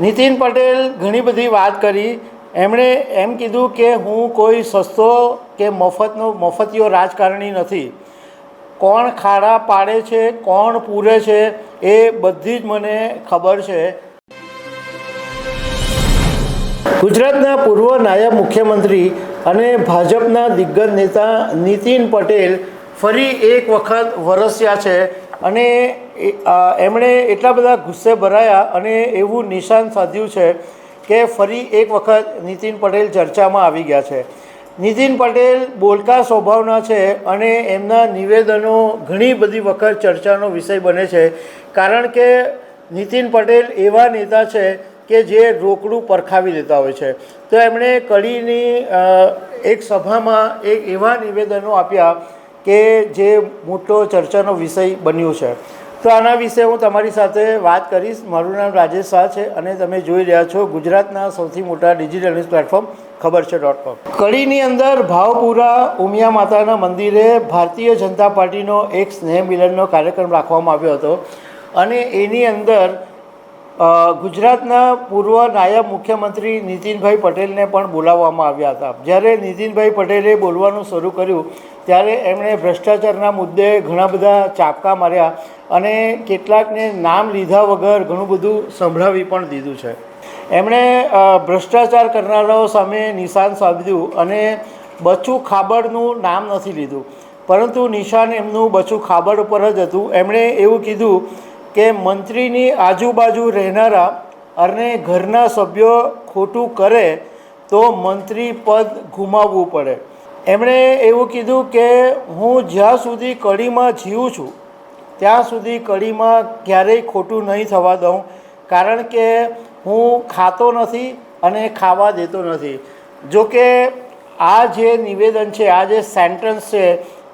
નીતિન પટેલ ઘણી બધી વાત કરી. એમણે એમ કીધું કે હું કોઈ સસ્તો કે મફતનો મફતિયો રાજકારણી નથી. કોણ ખાડા પાડે છે, કોણ પૂરે છે, એ બધી જ મને ખબર છે. ગુજરાતના પૂર્વ નાયબ મુખ્યમંત્રી અને ભાજપના દિગ્ગજ નેતા નીતિન પટેલ ફરી એક વખત વરસ્યા છે અને એ- એમણે એટલા બધા ગુસ્સે ભરાયા અને એવું નિશાન સાધ્યું છે કે ફરી એક વખત નીતિન પટેલ ચર્ચામાં આવી ગયા છે. નીતિન પટેલ બોલકા સ્વભાવના છે અને એમના નિવેદનો ઘણી બધી વખત ચર્ચાનો વિષય બને છે. કારણ કે નીતિન પટેલ એવા નેતા છે કે જે રોકડું પરખાવી દેતા હોય છે. તો એમણે કડીની એક સભામાં એક એવા નિવેદનો આપ્યા કે જે મોટો ચર્ચાનો વિષય બન્યો છે. તો આના વિશે હું તમારી સાથે વાત કરીશ. મારું નામ રાજેશ શાહ છે અને તમે જોઈ રહ્યા છો ગુજરાતના સૌથી મોટા ડિજિટલ ન્યૂઝ પ્લેટફોર્મ ખબર છે ડોટ કોમ કડીની અંદર ભાવપુરા ઉમિયા માતાના મંદિરે ભારતીય જનતા પાર્ટીનો એક સ્નેહ મિલનનો કાર્યક્રમ રાખવામાં આવ્યો હતો. અને એની અંદર ગુજરાતના પૂર્વ નાયબ મુખ્યમંત્રી નીતિનભાઈ પટેલને પણ બોલાવવામાં આવ્યા હતા. જ્યારે નીતિનભાઈ પટેલે બોલવાનું શરૂ કર્યું, ત્યારે એમણે ભ્રષ્ટાચારના મુદ્દે ઘણા બધા ચાપકા માર્યા અને કેટલાકને નામ લીધા વગર ઘણું બધું સંભળાવી પણ દીધું છે. એમણે ભ્રષ્ટાચાર કરનારાઓ સામે નિશાન સાધ્યું અને બચુ ખાબડનું નામ નથી લીધું. પરંતુ નિશાન એમનું બચુ ખાબડ ઉપર જ હતું. એમણે એવું કીધું કે મંત્રીની આજુબાજુ રહેનારા અને ઘરના સભ્યો ખોટું કરે તો મંત્રી પદ ગુમાવવું પડે. એમણે એવું કીધું કે હું જ્યાં સુધી કડીમાં જીવું છું, ત્યાં સુધી કડીમાં ક્યારેય ખોટું નહીં થવા દઉં, કારણ કે હું ખાતો નથી અને ખાવા દેતો નથી. જો કે આ જે નિવેદન છે, આ જે સેન્ટન્સ છે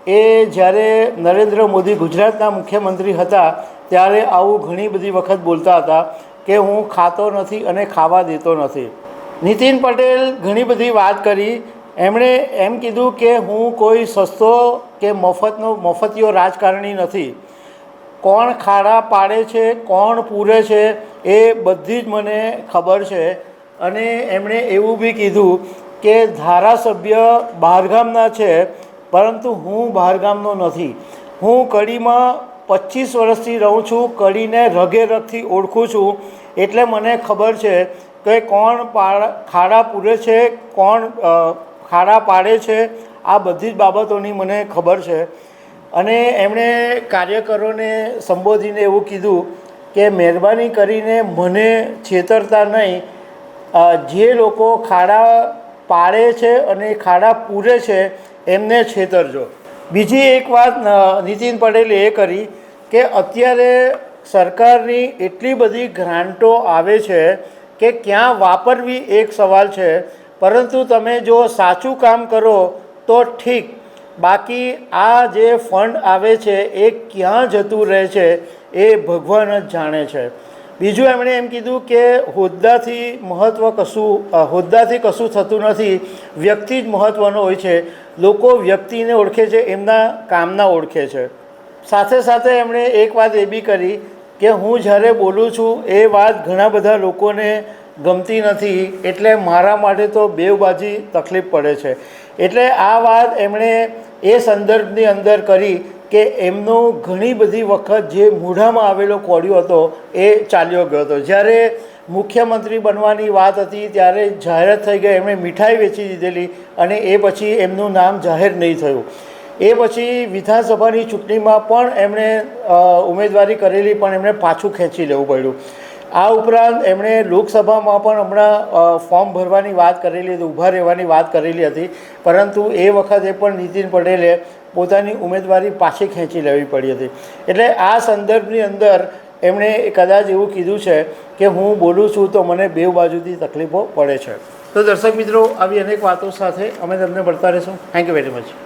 એ જ્યારે નરેન્દ્ર મોદી ગુજરાતના મુખ્યમંત્રી હતા, ત્યારે આવું ઘણી બધી વખત બોલતા હતા કે હું ખાતો નથી અને ખાવા દેતો નથી. નીતિન પટેલ ઘણી બધી વાત કરી. એમણે એમ કીધું કે હું કોઈ સસ્તો કે મફતનો મફતિયો રાજકારણી નથી. કોણ ખાડા પાડે છે, કોણ પૂરે છે, એ બધી જ મને ખબર છે. અને એમણે એવું બી કીધું કે ધારાસભ્ય બહારગામના છે પરંતુ હું બહારગામનો નથી. હું કડીમાં પચીસ વર્ષથી રહું છું, કડીને રગે રગથી ઓળખું છું. એટલે મને ખબર છે કે કોણ પાડ ખાડા પૂરે છે, કોણ ખાડા પાડે છે. આ બધી જ બાબતોની મને ખબર છે. અને એમણે કાર્યકરોને સંબોધીને એવું કીધું કે મહેરબાની કરીને મને છેતરતા નહીં. જે લોકો ખાડા પાડે છે અને ખાડા પૂરે છે એમને છેતરજો. બીજી એક વાત નીતિન પટેલે એ કરી કે અત્યારે સરકારની એટલી બધી ગ્રાન્ટો આવે છે કે ક્યાં વાપરવી એક સવાલ છે, પરંતુ તમે જો સાચું કામ કરો તો ઠીક. બાકી આ જે ફંડ આવે છે, એ ક્યાં જતું રહે છે, એ ભગવાન જ જાણે છે. બીજું એમણે એમ કીધું કે હોદ્દાથી મહત્ત્વ કશું હોદ્દાથી કશું થતું નથી, વ્યક્તિ જ મહત્ત્વનો હોય છે. લોકો વ્યક્તિને ઓળખે છે, એમના કામના ઓળખે છે. સાથે સાથે એમણે એક વાત એ બી કરી કે હું જ્યારે બોલું છું, એ વાત ઘણા બધા લોકોને ગમતી નથી, એટલે મારા માટે તો બેવબાજી તકલીફ પડે છે. એટલે આ વાત એમણે એ સંદર્ભની અંદર કરી કે એમનો ઘણી બધી વખત જે મૂઢામાં આવેલો કોડિયો હતો, એ ચાલ્યો ગયો હતો. જ્યારે મુખ્યમંત્રી બનવાની વાત હતી, ત્યારે જાહેરાત થઈ ગઈ, એમણે મીઠાઈ વેચી દીધેલી અને એ પછી એમનું નામ જાહેર નહીં થયું. એ પછી વિધાનસભાની ચૂંટણીમાં પણ એમણે ઉમેદવારી કરેલી, પણ એમણે પાછું ખેંચી લેવું પડ્યું. આ ઉપરાંત એમણે લોકસભામાં પણ હમણાં ફોર્મ ભરવાની વાત કરેલી હતી, ઊભા રહેવાની વાત કરેલી હતી. પરંતુ એ વખતે પણ નીતિન પટેલે પોતાની ઉમેદવારી પાછી ખેંચી લેવી પડી હતી. એટલે આ સંદર્ભની અંદર એમણે કદાચ એવું કીધું છે કે હું બોલું છું તો મને બે બાજુથી તકલીફો પડે છે. તો દર્શક મિત્રો, આવી અનેક વાતો સાથે અમે તમને મળતા રહીશું. Thank you very much